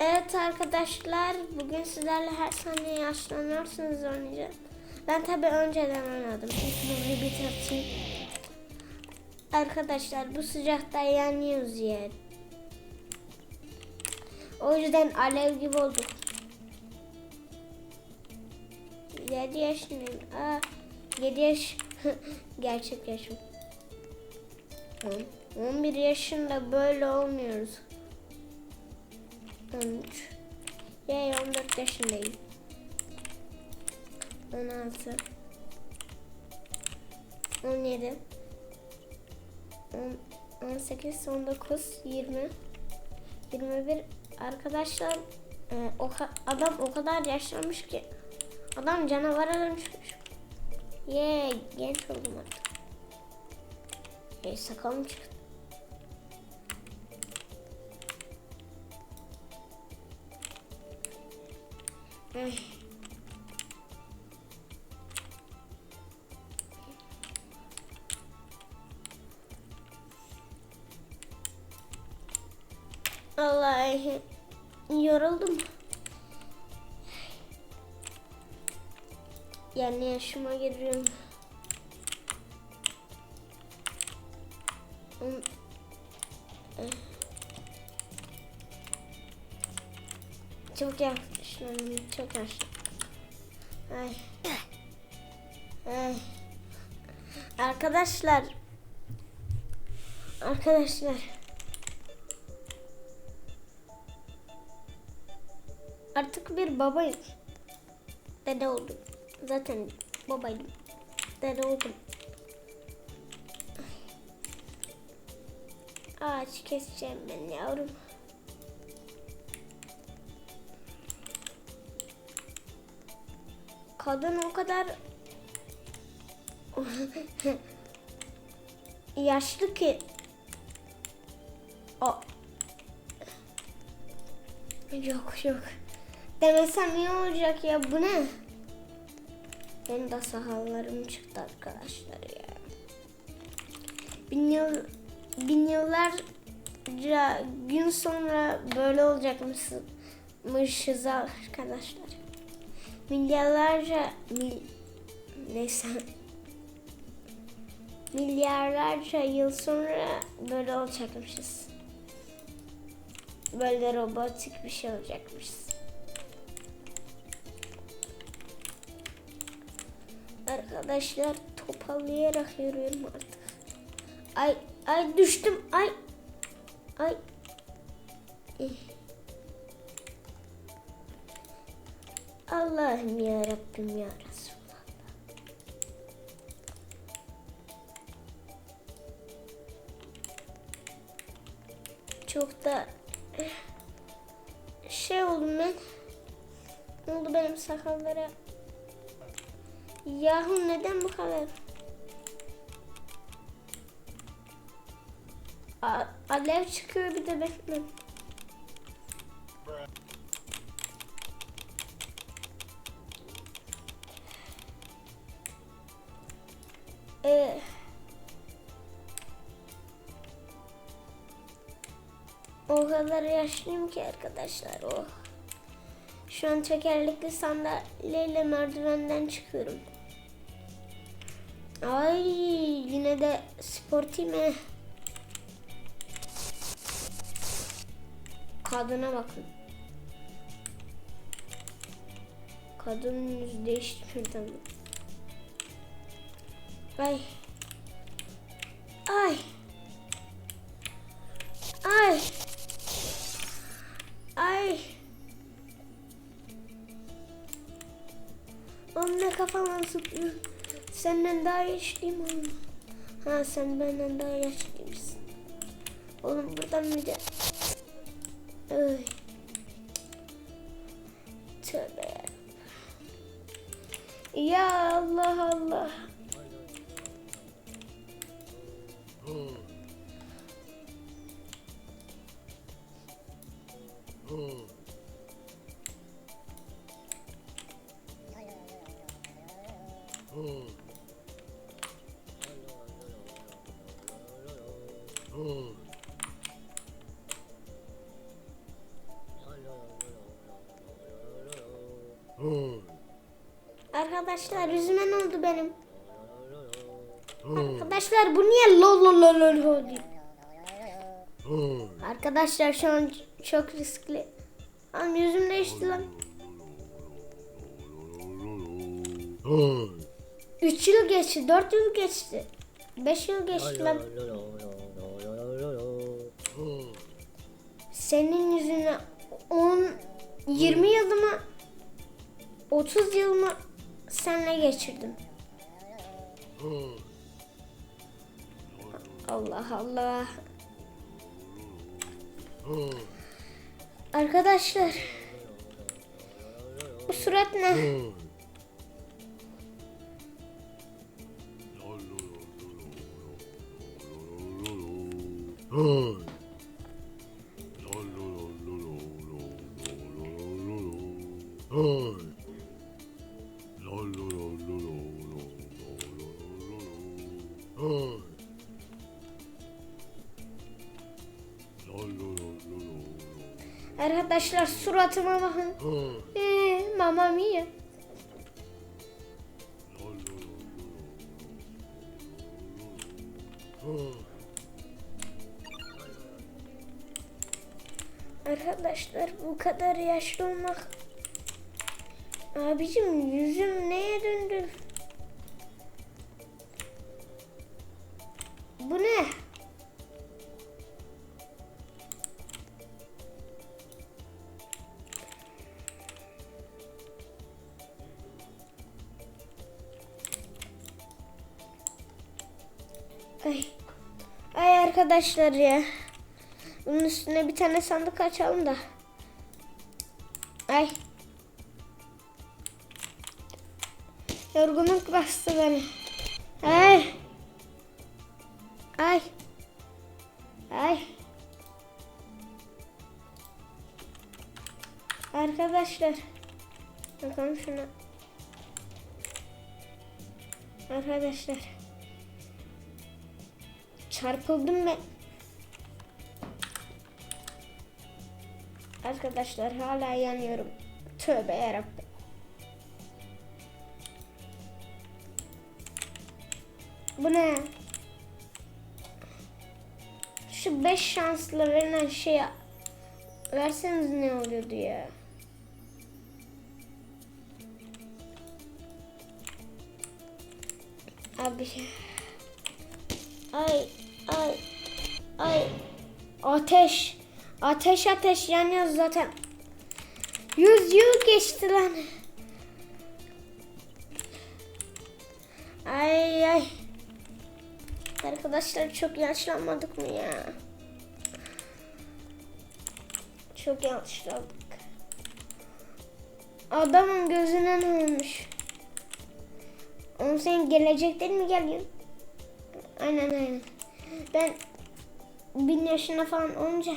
Evet arkadaşlar bugün sizlerle her saniye yaşlanıyorsunuz oynayacağız. Ben tabi önceden oynadım. İlk bir bitireyim. Arkadaşlar bu sıcakta yanıyoruz yer. O yüzden alev gibi olduk. 7 yaşındayım. Aa, 7 yaş gerçek yaşım. On- 11 yaşında böyle olmuyoruz. 13. Yay 14 yaşındayım. 16. 17. 10, 18, 19, 20. 21 arkadaşlar e, o adam o kadar yaşlanmış ki adam canavara dönüşmüş. Ye genç oldum artık. E, sakalım çıktı. Ay. Vallahi yoruldum. Yani yaşıma giriyorum. Hmm. Eh. Yaşlandım, çok yaşlandım. Ay. Ay. Arkadaşlar. Arkadaşlar. Artık bir babayım. Dede oldum. Zaten babaydım. Dede oldum. Ağaç keseceğim ben yavrum. Kadın o kadar yaşlı ki o yok yok demesem iyi olacak ya bu ne? Benim de sakallarım çıktı arkadaşlar ya. Bin yıl bin yıllarca gün sonra böyle olacakmışız arkadaşlar. Milyarlarca mil, neyse milyarlarca yıl sonra böyle olacakmışız. Böyle robotik bir şey olacakmışız. Arkadaşlar toparlayarak yürüyorum artık. Ay ay düştüm ay ay. Eh. Allah'ım ya Rabbim ya Resulallah. Çok da şey oldum ben. Ne oldu benim sakallara? Yahu neden bu kadar? A- alev çıkıyor bir de bekle. Yaşlıyım ki arkadaşlar o. Şu an tekerlekli sandalyeyle merdivenden çıkıyorum. Ay yine de sportime. Kadına bakın. Kadın yüz değiştirdi ama. Ay. Ay. Ay. Ay. Onunla kafama zıplıyor. Senden daha yaşlıyım oğlum. Ha sen benden daha yaşlıymışsın. Oğlum buradan bir de... Ay. Tövbe ya. Ya Allah Allah. Arkadaşlar yüzüme ne oldu benim? Arkadaşlar bu niye lol lol lol lol diyor? Arkadaşlar şu an çok riskli. Lan yüzüm değişti lan. 3 yıl geçti, 4 yıl geçti. 5 yıl geçti lan. Senin yüzüne 10 20 yılımı 30 yılımı senle geçirdim. Allah Allah. Arkadaşlar bu surat ne? Arkadaşlar suratıma bakın. Ee, mamma mia. Arkadaşlar bu kadar yaşlı olmak Abicim yüzüm neye döndü? Ay. Ay arkadaşlar ya. Bunun üstüne bir tane sandık açalım da. Ay. Yorgunluk bastı beni. Ay. Ay. Ay. Arkadaşlar. Bakalım şuna. Arkadaşlar. Çarpıldım ben. Arkadaşlar hala yanıyorum. Tövbe yarabbim. Bu ne? Şu 5 şansla verilen şeyi verseniz ne oluyordu ya? Abi. Ay ay ay ateş ateş ateş yanıyor zaten. Yüz yıl geçti lan. Ay ay. Arkadaşlar çok yaşlanmadık mı ya? Çok yaşlandık. Adamın gözüne ne olmuş? Oğlum senin gelecekten mi geliyorsun? Aynen aynen. Ben bin yaşına falan olunca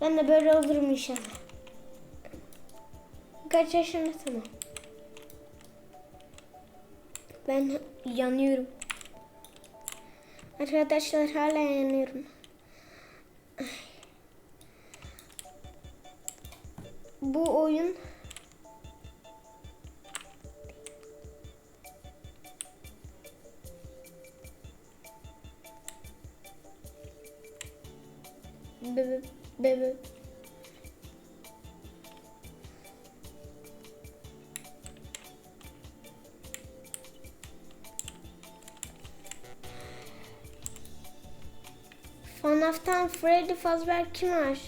ben de böyle olurum inşallah. Kaç yaşında tamam. Ben yanıyorum. Arkadaşlar hala yanıyorum. Bu oyun bebe bebe FNAF'tan Freddy Fazbear kim var?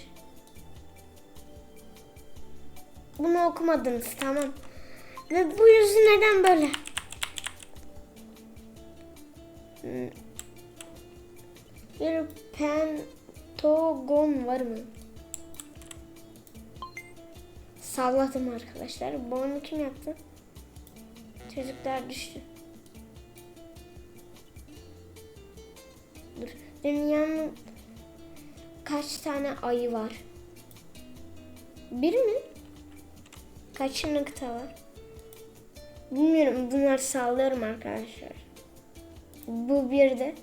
Bunu okumadınız tamam. Ve bu yüzü neden böyle? Hmm. Bir pentagon var mı? Salladım arkadaşlar. Bu oyunu kim yaptı? Çocuklar düştü. Dur. Dünyanın kaç tane ayı var? Bir mi? Kaç nokta var? Bilmiyorum. Bunları sallıyorum arkadaşlar. Bu bir de.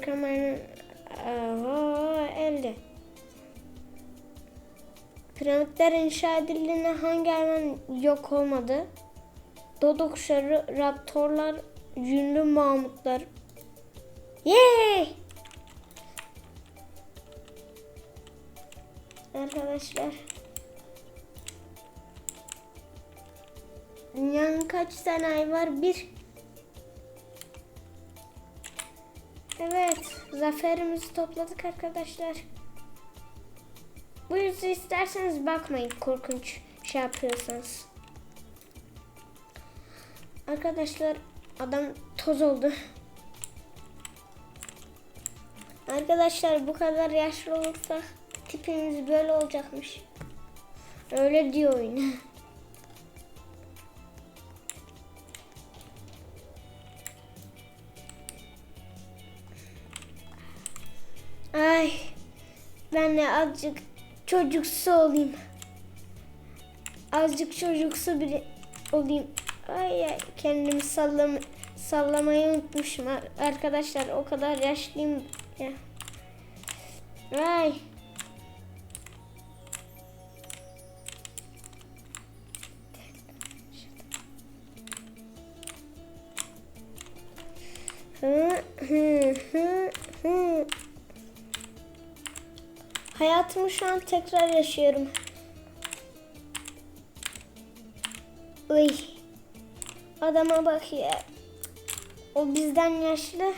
Kameranın Aha, elde. Piramitler inşa edildiğinde hangi hayvan yok olmadı? Dodo kuşları, raptorlar, yünlü mamutlar. Yay! Arkadaşlar. Dünyanın kaç tane ay var? Bir. Evet. Zaferimizi topladık arkadaşlar. Bu yüzü isterseniz bakmayın korkunç şey yapıyorsanız. Arkadaşlar adam toz oldu. Arkadaşlar bu kadar yaşlı olursa tipimiz böyle olacakmış. Öyle diyor oyun. Ay ben de azıcık çocuksu olayım. Azıcık çocuksu biri olayım. Ay ay kendimi sallam sallamayı unutmuşum ar- arkadaşlar. O kadar yaşlıyım ya. Ay. Hı hı hı hı. Hayatımı şu an tekrar yaşıyorum. Uy. Adama bak ya. O bizden yaşlı.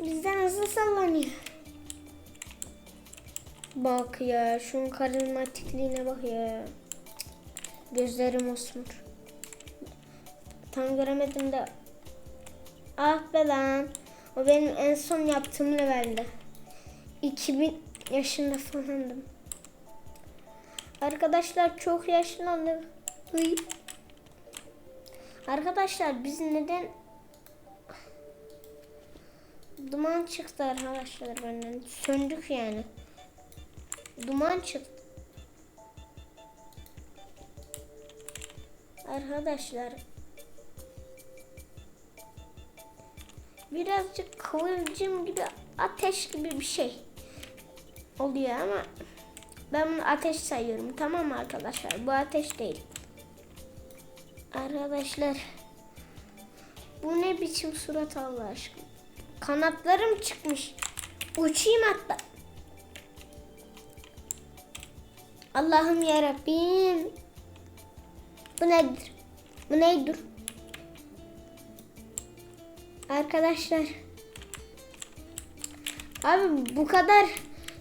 Bizden hızlı sallanıyor. Bak ya şunun karizmatikliğine bak ya. Gözlerim osmur. Tam göremedim de. Ah be lan. O benim en son yaptığım levelde. 2000 yaşında falandım. Arkadaşlar çok yaşlandık. Uy. Arkadaşlar biz neden duman çıktı arkadaşlar benden. Söndük yani. Duman çıktı. Arkadaşlar birazcık kıvılcım gibi ateş gibi bir şey oluyor ama ben bunu ateş sayıyorum tamam mı arkadaşlar? Bu ateş değil. Arkadaşlar bu ne biçim surat Allah aşkına? Kanatlarım çıkmış. Uçayım hatta. Allah'ım yarabbim. Bu nedir? Bu neydir Arkadaşlar. Abi bu kadar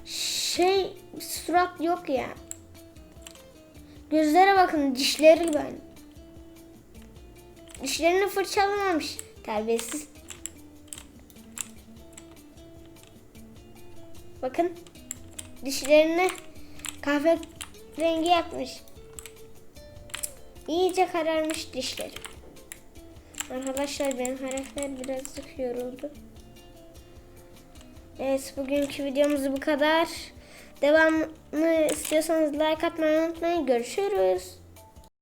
şey surat yok ya. Gözlere bakın dişleri gibi. Dişlerini fırçalamamış. Terbiyesiz. Bakın. Dişlerini kahve rengi yapmış. İyice kararmış dişleri. Arkadaşlar benim karakter birazcık yoruldu. Evet bugünkü videomuz bu kadar. Devamını istiyorsanız like atmayı unutmayın. Görüşürüz.